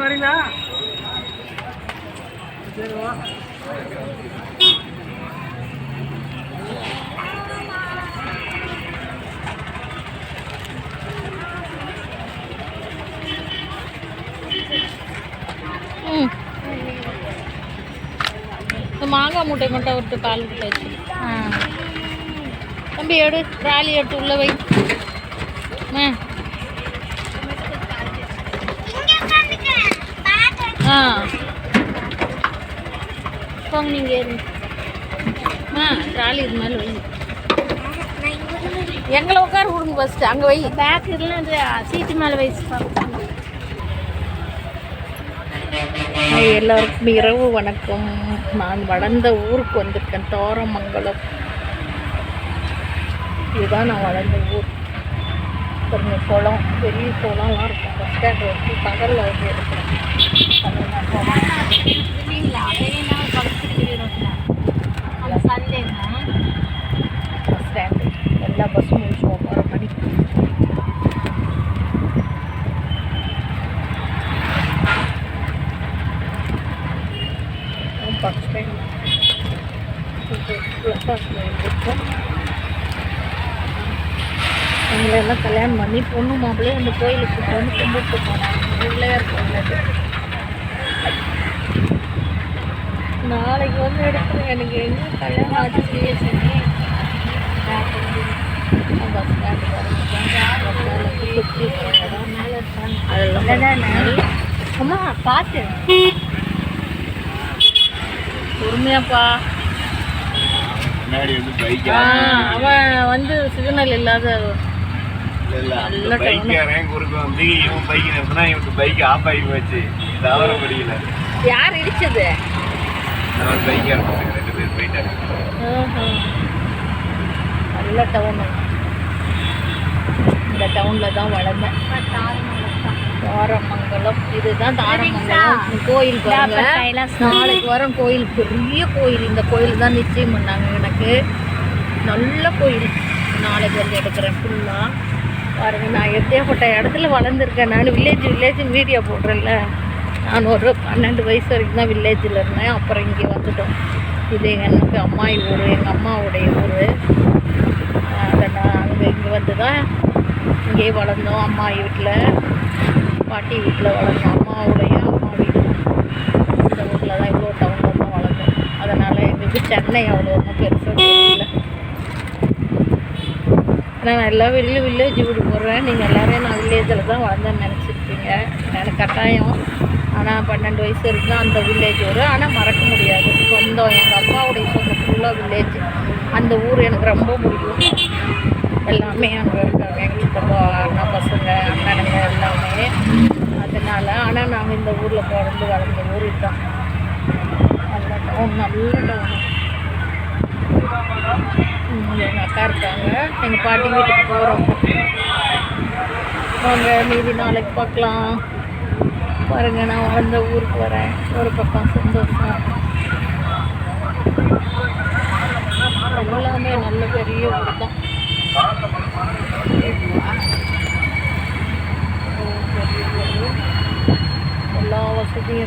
வரீங்களா சரிவா மாங்காய் மூட்டை மட்டும் விட்டு கால் ஆ. தம்பி எடு ட்ராலி எடுத்து உள்ளே வை ஆ ஆ போங்க நீங்கள் ஏறுங்க. ஆ ட்ராலி இது மேலே வை எங்களை உட்கார விடுங்க ஃபஸ்ட்டு அங்கே வை. பேக் இல்லை சீட்டு மேலே வயசு எல்லாருக்கும் இரவு வணக்கம். நான் வளர்ந்த ஊருக்கு வந்திருக்கேன் தோரமங்கலம். இதுதான் நான் வளர்ந்த ஊர். பாருங்க குளம் பெரிய குளம்லாம் இருக்கும். பஸ் ஸ்டாண்ட் வந்து பகலில் வந்து எடுக்கிறேன். பஸ் ஸ்டாண்ட் எல்லாம் கல்யாணம் பண்ணி பொண்ணு மாப்பிளே அந்த கோயிலுக்கு வந்து கும்பிட்டு போனாங்க பிள்ளையார் கோயில் நாளைக்கு வந்து எடுக்கிறேன் எனக்கு எங்கே கல்யாணம் ஆச்சு சிஎஸ்சி பஸ் ஸ்டாண்டு அதெல்லாம் அம்மா பார்த்து ஆஃப் ஆகி போச்சு. தவற முடியல யார் இடிச்சது. நல்ல டவுனு இந்த டவுனில் தான் வளர்ந்தேன். தாரமங்கலம். இதுதான் தாரமங்கலம். கோயில் நாளைக்கு வரோம் கோயில் பெரிய கோயில். இந்த கோயில் தான் நிச்சயம் பண்ணாங்க எனக்கு. நல்ல கோயில். நாளைக்கு வந்து எடுக்கிறேன் ஃபுல்லாக பாருங்க நான் எப்படியாப்பட்ட இடத்துல வளர்ந்துருக்கேன். நான் வில்லேஜ் வில்லேஜ்னு வீடியோ போடுறேன்ல. நான் ஒரு பன்னெண்டு வயசு வரைக்கும் தான் வில்லேஜில் இருந்தேன். அப்புறம் இங்கே வந்துட்டோம். இது எனக்கு அம்மாயி ஊர் எங்கள் அம்மாவுடைய ஊர். அதை நான் அங்கே இங்கே வந்து தான் இங்கேயே வளர்ந்தோம் அம்மாயி வீட்டில் பாட்டி வீட்டில் வளர்ந்தோம் அம்மாவுடைய அம்மா வீடு. இந்த ஊரில் தான் இவ்வளோ டவுனில் தான் வளர்ந்தோம். அதனால் எங்களுக்கு சென்னை அவ்வளோ ஒன்றும் பெருசாக தெரியல. நான் எல்லா வெளியில் வில்லேஜ் வீடு போடுறேன். நீங்கள் எல்லாரையும் நான் வில்லேஜில் தான் வளர்ந்தேன்னு நினச்சிருப்பீங்க. எனக்கு கட்டாயம். ஆனால் பன்னெண்டு வயசு வரைக்கும் அந்த வில்லேஜ் வரும் ஆனால் மறக்க முடியாது. சொந்தம். எங்கள் அப்பாவுடைய சொந்தம் ஃபுல்லாக வில்லேஜ் அந்த ஊர் எனக்கு ரொம்ப பிடிக்கும். எல்லாமே அங்கே எங்கள் சித்தப்பா அண்ணா பசங்க அதனால் ஆனால் நாங்கள் இந்த ஊரில் பிறந்து வளர்ந்த ஊர் இதுதான். நல்ல டவுன் நல்ல டவுன். எங்கள் அக்கா இருக்காங்க. எங்கள் பாட்டி வீட்டுக்கு போகிறோம் வாங்க மீதி நாளைக்கு பார்க்கலாம். பாருங்க நான் வளர்ந்த ஊருக்கு வரேன். ஒரு பக்கம் சந்தோஷம். எல்லாமே நல்ல பெரிய ஊர் தான் பெரிய